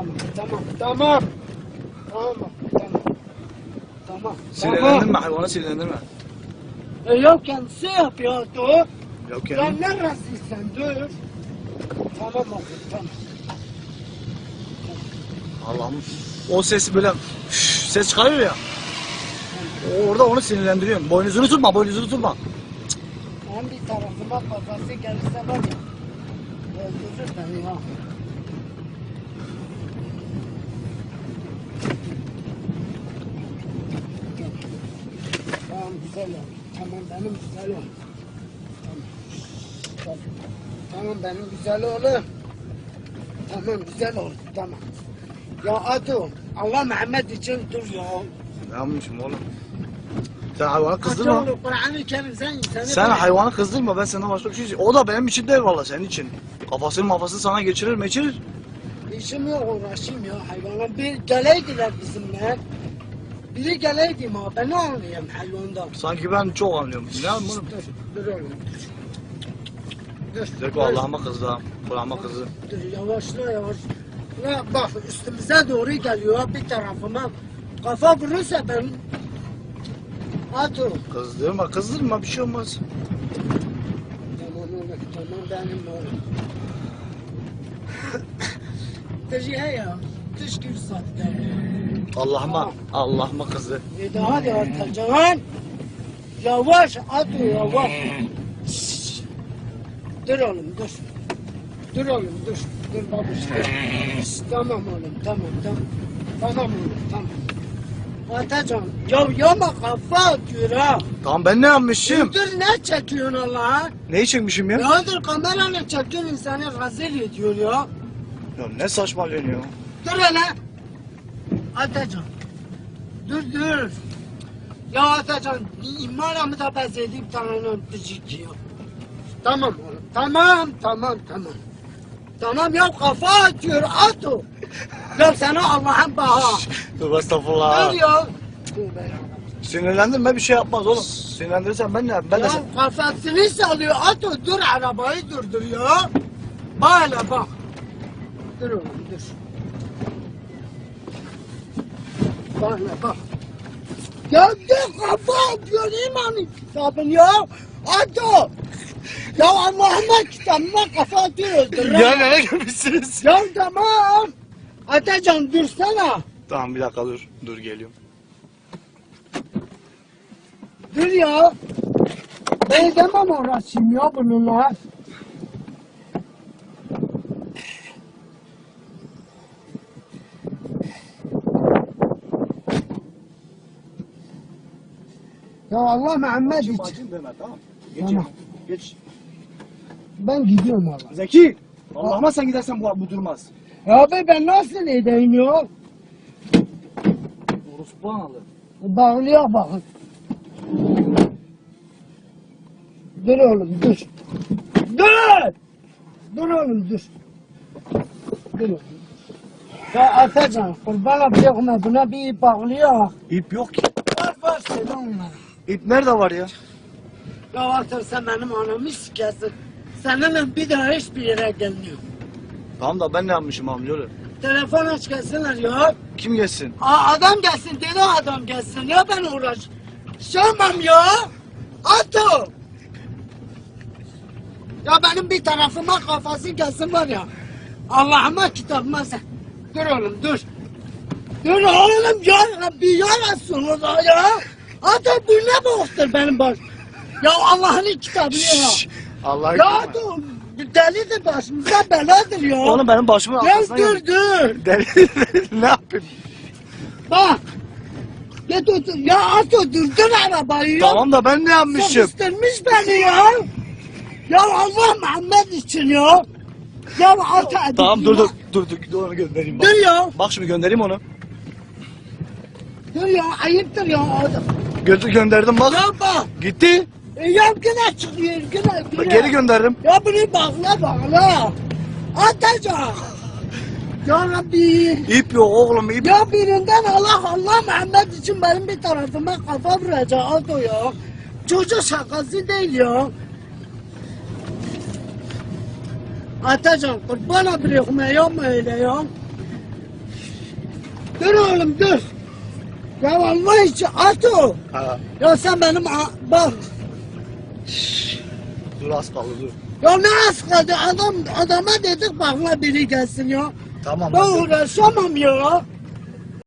tamam, tamam, tamam. Tamam, tamam. Tamam. Sinirlendirme hayvanı sinirlendirme. E yok kendisi yapıyor dur. Yok Sen yani. neredesin dur. Tamam oğlum tamam. Allah'ım. O sesi böyle üf, ses çıkarıyor ya. Orada onu sinirlendiriyorum. Boynuzunu tutma, boynuzunu tutma. Ben bir tarafıma kafası gelirse var ya. Öldürür beni ya. Oldu. Tamam benim güzel oldu. Tamam. Tamam. Benim güzel oğlum. Tamam güzel oldu tamam. Ya Adu Allah Mehmet için dur ya. Ne yapmışım oğlum? Sen hayvanı kızdırma. oğlum Kur'an-ı Kerim sen Sen hayvanı kızdırma ben sana başka bir şey O da benim için değil valla senin için. Kafasını mafasını sana geçirir meçirir. İşim yok uğraşayım ya hayvana. Bir geleydiler bizimle. Biri geleydi ma ben ne anlayayım hayvandan. Sanki ben çok anlıyorum. Ne oğlum? Dur, dur oğlum. Dur. Zeko Allah'ıma kızdı ha. Kulağıma kızdı. Dur yavaşla yavaş. La bak üstümüze doğru geliyor bir tarafıma. Kafa vurursa ben... At o. Kızdırma kızdırma bir şey olmaz. Tamam oğlum tamam benim oğlum. Dur ya ya. Gül saatte. Allah'ıma Allah'ıma kızdı. E daha da atacaksın. Yavaş at o yavaş. Dur oğlum dur. Dur oğlum dur. Dur babuş dur. Şşş, tamam oğlum tamam tamam. Tamam oğlum tamam. Atacan ya yama kafa atıyor ha. Tamam ben ne yapmışım? Dur ne çekiyorsun Allah'a? Neyi çekmişim ya? Ya dur kamerayla çekiyorsun insanı rezil ediyor ya. Ya ne saçmalıyorsun ya? Dur hele. Atacan. Dur dur. Ya Atacan bezedip tanrının dıcık ya. Tamam oğlum. Tamam tamam tamam. Tamam ya kafa atıyor at o. Ya sana Allah'ın baha. Dur estağfurullah. Dur ya. Sinirlendirme bir şey yapmaz oğlum. Sinirlendirirsen ben ne yapayım? Ben de Ya sen... kafasını salıyor at o dur arabayı durdur ya. Hele bak. Dur oğlum dur. Bak hele bak. Ya dur kafa atıyor imanın kitabın ya. At o. Ya Allah'ıma kitabıma kafa atıyor öldürür. Ya nereye gelmişsiniz? Ya tamam. Atacan dursana. Tamam bir dakika dur. Dur geliyorum. Dur ya. Ben demem uğraşayım ya bununla. Ya Allah. Acın deme tamam. Geç. Tamam. Geç. Ben gidiyorum Allah. Zeki. Allah'ıma sen gidersen bu, bu durmaz. Ya be ben nasıl edeyim ya? Orospu analı. Bağlıya bakın. Dur oğlum dur. Dur! Dur oğlum dur. Dur oğlum. Ya Atacan kurbana bırakma buna bir ip bağlıyor. İp yok ki. Var söyle onlara. İp nerede var ya? Ya sen benim anamı sikesin. Seninle bir daha hiçbir yere gelmiyor. Tamam da ben ne yapmışım amcaoğlu? Telefon aç gelsinler ya. Kim gelsin? Aa, adam gelsin dedi adam gelsin ya ben uğraş. Şamam ya. Ato. Ya benim bir tarafıma kafası gelsin var ya. Allah'ıma kitabıma sen. Dur oğlum dur. Dur oğlum ya Rabbi ya Resulullah ya. Ato bu ne boktur benim baş. Ya Allah'ın kitabı ya. Allah Ya Ato delidir başımıza beladır ya. Oğlum benim başımın arkasına dur gel. dur. Deli ne yapayım? Bak. Dur dur. Ya Ato durdur arabayı ya. Tamam da ben ne yapmışım? Sıkıştırmış beni ya. Ya Allah Muhammed için ya. Ya Ato. Tamam dur dur dur dur, dur onu göndereyim bak. Dur ya. Bak şimdi göndereyim onu. Dur ya ayıptır ya. Ato. Gö gönderdim bak. Ya bak. Gitti. E, ya yine çıkıyor yine. yine. Geri gönderdim. Ya bunu bağla bağla. Atacağım. Ya Rabbi. İp yok oğlum ip. Ya birinden Allah Allah Muhammed için benim bir tarafıma kafa vuracak Aldo ya. Çocuk şakası değil ya. Atacan kurbana bırakma yapma öyle ya. oğlum dur. Ya Allah için at o. Ha. Ya sen benim a- bak. Dur az kaldı dur. Ya ne az kaldı adam adama dedik bakla biri gelsin ya. Tamam. Ben hadi. uğraşamam ya.